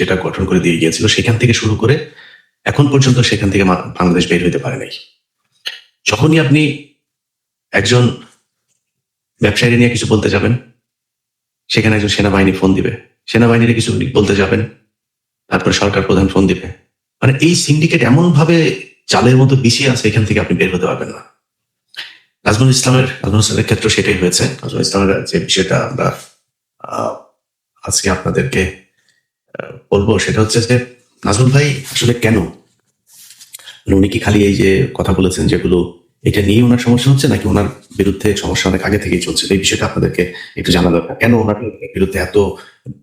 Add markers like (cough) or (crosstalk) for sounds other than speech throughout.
যেটা গঠন করে দিয়ে গিয়েছিল সেখান থেকে শুরু করে এখন পর্যন্ত সেখান থেকে বাংলাদেশ বের হইতে পারে নাই। যখনই আপনি একজন ব্যবসায়ী নিয়ে কিছু বলতে যাবেন, সেখানে একজন সেনাবাহিনী ফোন দিবে। সেনাবাহিনীর কিছু বলতে যাবেন, তারপরে সরকার প্রধান ফোন দিবে। মানে এই সিন্ডিকেট এমন ভাবে চালের মতো পিছিয়ে আছে, এখান থেকে আপনি বের হতে পারবেন না। নাজমুল ইসলামের নাজমুল ইসলামের ক্ষেত্রে সেটাই হয়েছে। নাজমুল ইসলামের যে বিষয়টা আমরা আজকে আপনাদেরকে বলব সেটা হচ্ছে যে নাজমুল ভাই আসলে কেন? মানে উনি কি খালি এই যে কথা বলেছেন যেগুলো এটা নিয়ে ওনার সমস্যা হচ্ছে নাকি ওনার বিরুদ্ধে সমস্যা অনেক আগে থেকেই চলছে? এই বিষয়টা আপনাদেরকে একটু জানা দরকার। কেন ওনার বিরুদ্ধে এত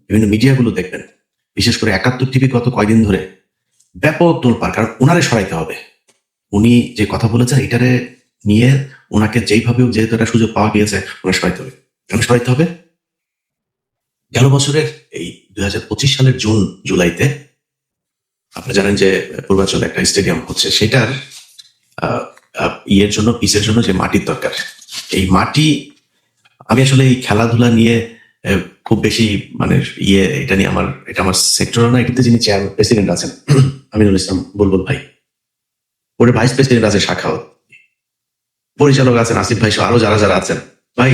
বিভিন্ন মিডিয়াগুলো দেখবেন? বিশেষ করে একাত্তর টিভি গত কয়দিন ধরে ব্যাপক তোলপার কারণ ওনারে সরাইতে হবে। উনি যে কথা বলেছেন এটারে নিয়ে ওনাকে যেইভাবে যেহেতু একটা সুযোগ পাওয়া গিয়েছে ওনার সরাইতে হবে। কেন সরাইতে হবে? গেল বছরের এই দুই হাজার পঁচিশ সালের জুন, জুলাইতে আপনি জানেন যে পূর্বাঞ্চলে একটা স্টেডিয়াম হচ্ছে। সেটার ইয়ের জন্য পিসের জন্য যে মাটির দরকার, এই মাটি, আমি আসলে এই খেলাধুলা নিয়ে খুব বেশি মানে ইয়ে এটা নিয়ে আমার, এটা আমার সেক্টর না এটাতে যিনি চেয়ার প্রেসিডেন্ট আছেন, (clears throat) আমিনুল ইসলাম বুলবুল ভাই, ওর ভাইস প্রেসিডেন্ট আছে শাখাও। পরিচালক আছেন আসিফ ভাই আরও যারা যারা আছেন। ভাই,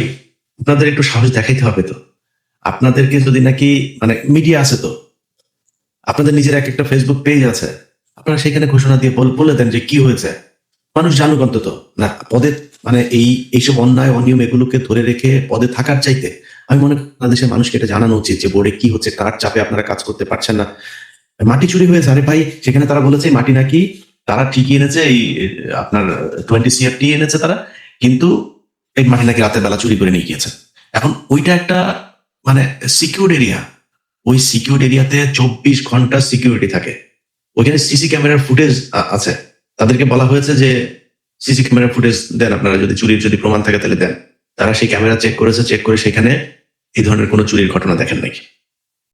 আপনাদের একটু সাহস দেখাইতে হবে তো। আপনাদেরকে যদি নাকি মানে মিডিয়া আছে তো, আপনাদের নিজের এক একটা ফেসবুক পেজ আছে, আপনারা সেখানে ঘোষণা দিয়ে বল- দেন যে কি হয়েছে। মানুষ জানুক অন্তত। না, পদে মানে এই, এইসব অন্যায়, অনিয়ম এগুলোকে ধরে রেখে পদে থাকার চাইতে আমি মনে করি বাংলাদেশের মানুষকে এটা জানানো উচিত যে বোর্ডে কি হচ্ছে, কার চাপে আপনারা কাজ করতে পারছেন না। মাটি চুরি হয়েছে। আরে ভাই, সেখানে তারা বলেছে মাটি নাকি, তারা ঠিকই এনেছে, এই, আপনার টোয়েন্টি সিএফটি এনেছে তারা, কিন্তু এই মাটি নাকি রাতের বেলা চুরি করে নিয়ে গিয়েছে। এখন ওইটা একটা মানে সিকিউর এরিয়া ওই সিকিউর এরিয়াতে চব্বিশ ঘণ্টা সিকিউরিটি থাকে। ওইখানে সিসি ক্যামেরার ফুটেজ আছে। তাদেরকে বলা হয়েছে যে সিসি ক্যামেরার ফুটেজ দেন আপনারা, যদি চুরির যদি প্রমাণ থাকে তাহলে দেন। তারা সেই ক্যামেরা চেক করেছে চেক করে সেখানে এই ধরনের কোনো চুরির ঘটনা দেখেন নাকি?